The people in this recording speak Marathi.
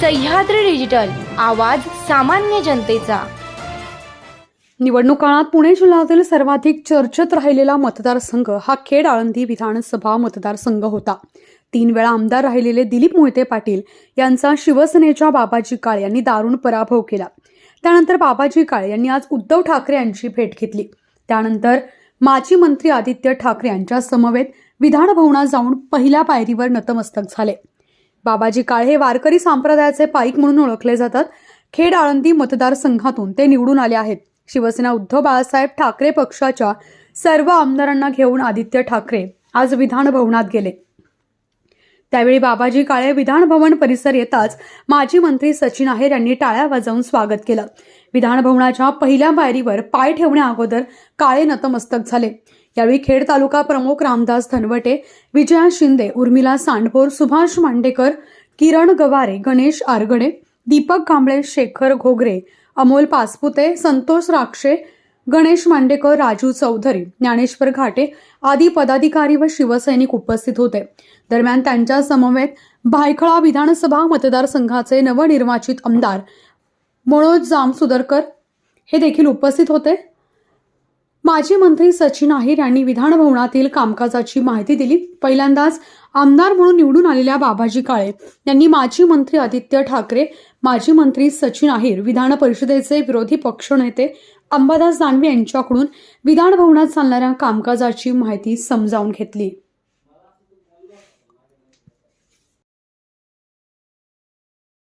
सह्याद्री डिजिटल आवाज सामान्य जनतेचा. निवडणूक काळात पुणे जिल्ह्यातील सर्वाधिक चर्चेत राहिलेला मतदारसंघ हा खेड आळंदी विधानसभा मतदारसंघ होता. तीन वेळा आमदार राहिलेले दिलीप मोहिते पाटील यांचा शिवसेनेच्या बाबाजी काळे यांनी दारुण पराभव केला. त्यानंतर बाबाजी काळे यांनी आज उद्धव ठाकरे यांची भेट घेतली. त्यानंतर माजी मंत्री आदित्य ठाकरे यांच्या समवेत विधानभवनात जाऊन पहिल्या पायरीवर नतमस्तक झाले. बाबाजी काळे हे वारकरी संप्रदायाचे पाईक म्हणून ओळखले जातात. खेड आळंदी मतदारसंघातून ते निवडून आले आहेत. शिवसेना उद्धव बाळासाहेब ठाकरे पक्षाच्या सर्व आमदारांना घेऊन आदित्य ठाकरे आज विधानभवनात गेले. त्यावेळी बाबाजी काळे विधानभवन परिसर येताच माजी मंत्री सचिन आहेर यांनी टाळ्या वाजवून स्वागत केलं. विधानभवनाच्या पहिल्या पायरीवर पाय ठेवण्या अगोदर काळे नतमस्तक झाले. यावेळी खेड तालुका प्रमुख रामदास धनवटे विजया शिंदे उर्मिला सांडपोर सुभाष मांडेकर किरण गवारे गणेश आरगडे दीपक कांबळे शेखर घोगरे अमोल पासपुते संतोष राक्षे गणेश मांडेकर राजू चौधरी ज्ञानेश्वर घाटे आदी पदाधिकारी व शिवसैनिक उपस्थित होते. दरम्यान त्यांच्या समवेत भायखळा विधानसभा मतदारसंघाचे नवनिर्वाचित आमदार मनोज जामसुदरकर हे देखील उपस्थित होते. माजी मंत्री सचिन अहिर यांनी विधानभवनातील कामकाजाची माहिती दिली. पहिल्यांदाच आमदार म्हणून निवडून आलेल्या बाबाजी काळे यांनी माजी मंत्री आदित्य ठाकरे माजी मंत्री सचिन अहिर विधान परिषदेचे विरोधी पक्षनेते अंबादास दानवे यांच्याकडून विधानभवनात चालणाऱ्या कामकाजाची माहिती समजावून घेतली.